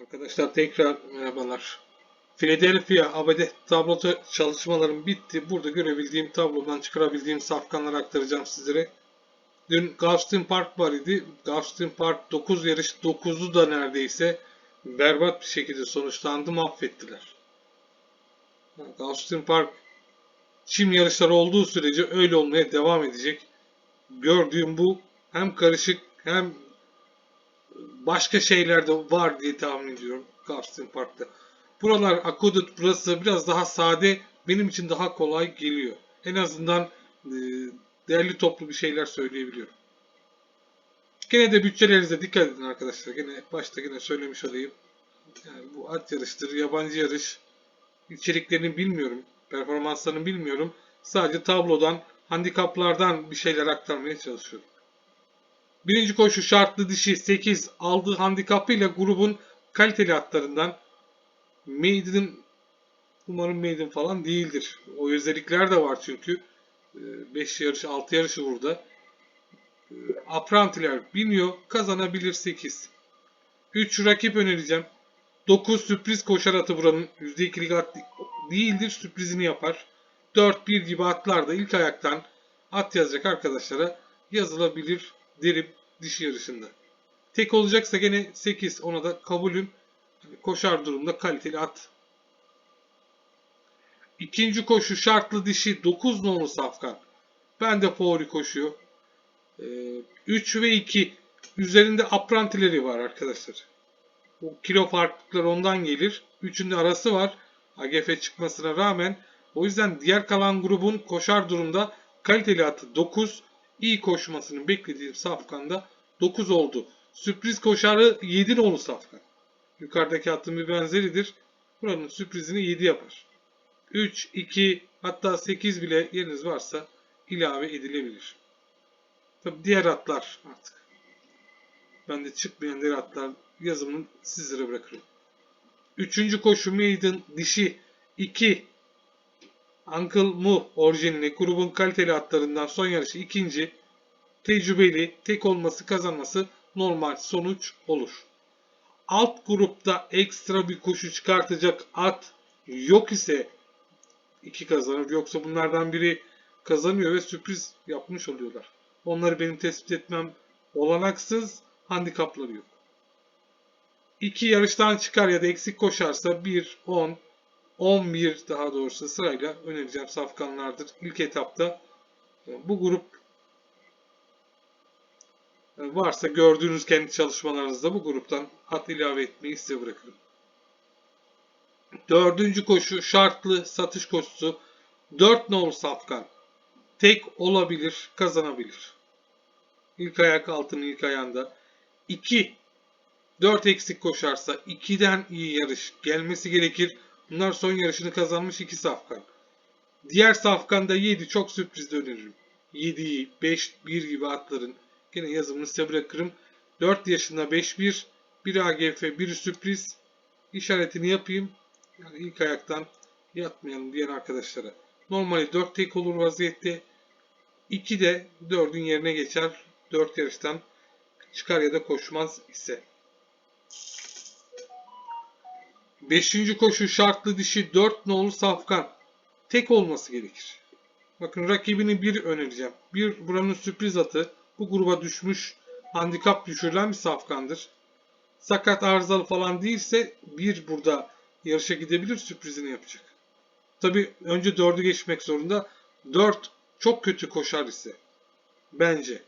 Arkadaşlar tekrar merhabalar. Philadelphia abade tablo çalışmalarım bitti. Burada görebildiğim tablodan çıkarabildiğim safkanları aktaracağım sizlere. Dün Galveston Park var idi. Galveston Park 9 yarış 9'u da neredeyse berbat bir şekilde sonuçlandı. Mahvettiler. Galveston Park çim yarışları olduğu sürece öyle olmaya devam edecek. Gördüğüm bu hem karışık hem başka şeyler de var diye tahmin ediyorum Galveston Park'ta. Buralar Aqueduct burası biraz daha sade benim için daha kolay geliyor. En azından e, değerli toplu bir şeyler söyleyebiliyorum. Gene de bütçelerinize dikkat edin arkadaşlar. Gene başta gene söylemiş olayım. Yani bu at yarıştır, yabancı yarış. İçeriklerini bilmiyorum. Performanslarını bilmiyorum. Sadece tablodan, handikaplardan bir şeyler aktarmaya çalışıyorum. Birinci koşu şartlı dişi 8 aldığı handikapıyla grubun kaliteli atlarından Maiden umarım Maiden falan değildir. O özellikler de var çünkü. 5 yarış 6 yarışı burada. Aprantiler biniyor. Kazanabilir 8. 3 rakip önereceğim. 9 sürpriz koşar atı buranın. %2'lik at değildir. Sürprizini yapar. 4-1 gibi atlar da ilk ayaktan at yazacak arkadaşlara yazılabilir derim dişi yarışında. Tek olacaksa gene 8 ona da kabulüm. Hani koşar durumda kaliteli at. İkinci koşu şartlı dişi 9 nolu safkan. Ben de favori koşuyor. Ee, 3 ve 2 üzerinde aprantileri var arkadaşlar. Bu kilo farklılıkları ondan gelir. Üçünde arası var. AGF çıkmasına rağmen. O yüzden diğer kalan grubun koşar durumda kaliteli atı 9. iyi koşmasını beklediğim safkanda 9 oldu. Sürpriz koşarı 7 nolu safkan. Yukarıdaki hattın bir benzeridir. Buranın sürprizini 7 yapar. 3, 2 hatta 8 bile yeriniz varsa ilave edilebilir. Tabi diğer atlar artık. Ben de çıkmayan diğer atlar yazımını sizlere bırakırım. Üçüncü koşu Maiden dişi 2 Uncle Mu orijinali grubun kaliteli atlarından son yarışı ikinci tecrübeli tek olması kazanması normal sonuç olur. Alt grupta ekstra bir koşu çıkartacak at yok ise iki kazanır. Yoksa bunlardan biri kazanıyor ve sürpriz yapmış oluyorlar. Onları benim tespit etmem olanaksız handikapları yok. İki yarıştan çıkar ya da eksik koşarsa 1, 10, 11 daha doğrusu sırayla önereceğim safkanlardır. İlk etapta bu grup varsa gördüğünüz kendi çalışmalarınızda bu gruptan at ilave etmeyi size bırakırım. Dördüncü koşu şartlı satış koşusu. 4 nolu safkan. Tek olabilir, kazanabilir. İlk ayak altının ilk ayağında. 2. 4 eksik koşarsa 2'den iyi yarış gelmesi gerekir. Bunlar son yarışını kazanmış 2 safkan. Diğer safkanda 7 çok sürprizli öneririm. 7'yi 5-1 gibi atların Yine yazımını size bırakırım. 4 yaşında 5-1, 1 AGF, 1 sürpriz işaretini yapayım. Yani ilk ayaktan yatmayalım diğer arkadaşlara. Normali 4 tek olur vaziyette. 2 de 4'ün yerine geçer. 4 yarıştan çıkar ya da koşmaz ise. 5. koşu şartlı dişi 4 nolu safkan. Tek olması gerekir. Bakın rakibini bir önereceğim. Bir buranın sürpriz atı bu gruba düşmüş handikap düşürülen bir safkandır. Sakat arızalı falan değilse bir burada yarışa gidebilir sürprizini yapacak. Tabi önce 4'ü geçmek zorunda. 4 çok kötü koşar ise. Bence.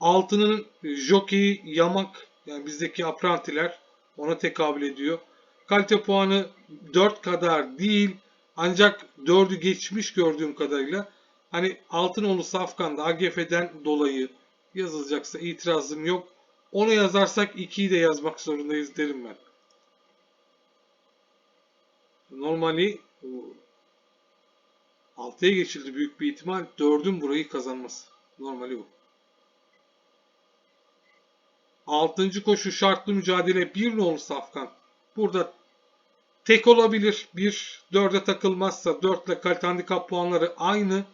Altının jockey yamak yani bizdeki aprantiler ona tekabül ediyor. Kalite puanı 4 kadar değil ancak 4'ü geçmiş gördüğüm kadarıyla Hani Altınoğlu Safkan'da AGF'den dolayı yazılacaksa itirazım yok. Onu yazarsak 2'yi de yazmak zorundayız derim ben. Normali 6'ya geçildi büyük bir ihtimal. 4'ün burayı kazanması. Normali bu. 6. koşu şartlı mücadele 1 nolu Safkan. Burada tek olabilir. 1 4'e takılmazsa 4 ile kalite handikap puanları aynı.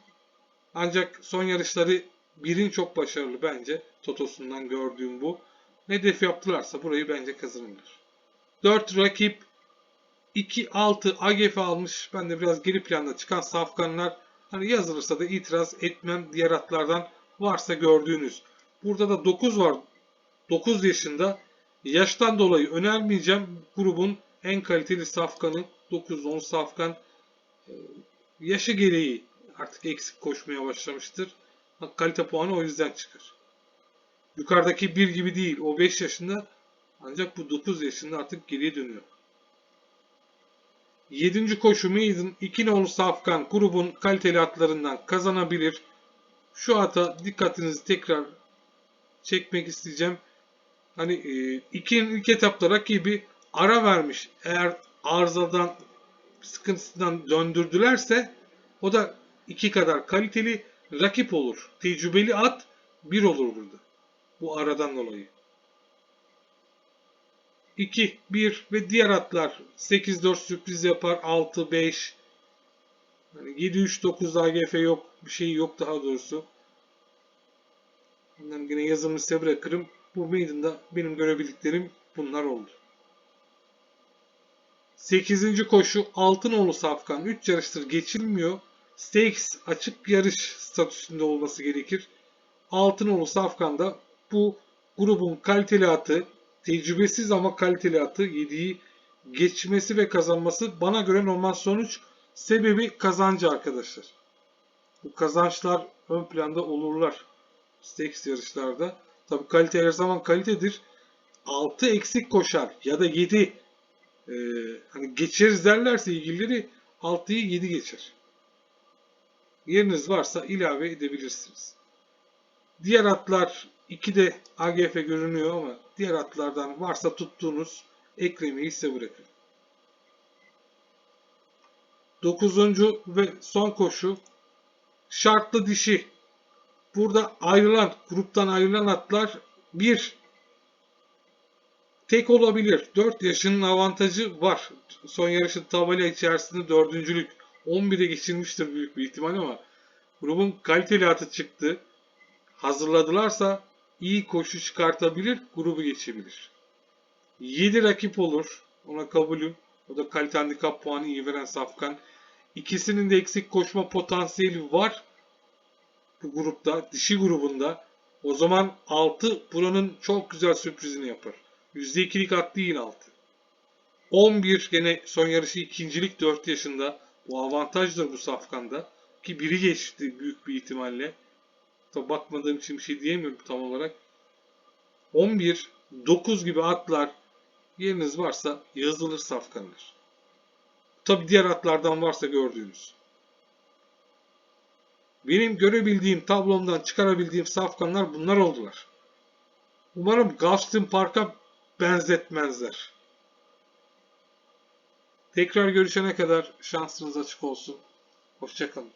Ancak son yarışları birin çok başarılı bence. Totosundan gördüğüm bu. Ne def yaptılarsa burayı bence kazanırlar. 4 rakip 2-6 AGF almış. Ben de biraz geri planda çıkan safkanlar hani yazılırsa da itiraz etmem diğer atlardan varsa gördüğünüz. Burada da 9 var. 9 yaşında. Yaştan dolayı önermeyeceğim. Grubun en kaliteli safkanı 9-10 safkan. Ee, Yaşı gereği artık eksik koşmaya başlamıştır. Kalite puanı o yüzden çıkar. Yukarıdaki 1 gibi değil. O 5 yaşında ancak bu 9 yaşında artık geriye dönüyor. 7. koşu Maiden 2 nolu Safkan grubun kaliteli atlarından kazanabilir. Şu ata dikkatinizi tekrar çekmek isteyeceğim. Hani e, ikinin ilk etapta rakibi ara vermiş. Eğer arızadan sıkıntısından döndürdülerse o da iki kadar kaliteli rakip olur. Tecrübeli at bir olur burada. Bu aradan dolayı. 2, 1 ve diğer atlar 8-4 sürpriz yapar. 6, 5 hani 7, 3, 9 AGF yok. Bir şey yok daha doğrusu. Bundan yine yazımı size bırakırım. Bu maiden'da benim görebildiklerim bunlar oldu. 8. koşu Altınoğlu Safkan 3 yarıştır geçilmiyor. Stakes açık yarış statüsünde olması gerekir. Altınoğlu Safkan da bu grubun kaliteli atı, tecrübesiz ama kaliteli atı yediği geçmesi ve kazanması bana göre normal sonuç. Sebebi kazancı arkadaşlar. Bu kazançlar ön planda olurlar. Stakes yarışlarda. Tabi kalite her zaman kalitedir. 6 eksik koşar ya da 7 e, hani geçeriz derlerse ilgilileri 6'yı 7 geçer. Yeriniz varsa ilave edebilirsiniz. Diğer atlar 2'de AGF görünüyor ama diğer atlardan varsa tuttuğunuz eklemeyi size bırakın. 9. ve son koşu şartlı dişi. Burada ayrılan, gruptan ayrılan atlar 1 tek olabilir. 4 yaşının avantajı var. Son yarışın tabela içerisinde dördüncülük 11'e geçilmiştir büyük bir ihtimal ama grubun kaliteli atı çıktı. Hazırladılarsa iyi koşu çıkartabilir, grubu geçebilir. 7 rakip olur. Ona kabulüm. O da kalite handikap puanı iyi veren Safkan. İkisinin de eksik koşma potansiyeli var. Bu grupta, dişi grubunda. O zaman 6 buranın çok güzel sürprizini yapar. %2'lik at değil 6. 11 gene son yarışı ikincilik 4 yaşında. Bu avantajdır bu safkanda. Ki biri geçti büyük bir ihtimalle. Tabi bakmadığım için bir şey diyemiyorum tam olarak. 11, 9 gibi atlar yeriniz varsa yazılır safkanlar. Tabi diğer atlardan varsa gördüğünüz. Benim görebildiğim tablomdan çıkarabildiğim safkanlar bunlar oldular. Umarım Gulfstream Park'a benzetmezler. Tekrar görüşene kadar şansınız açık olsun. Hoşçakalın.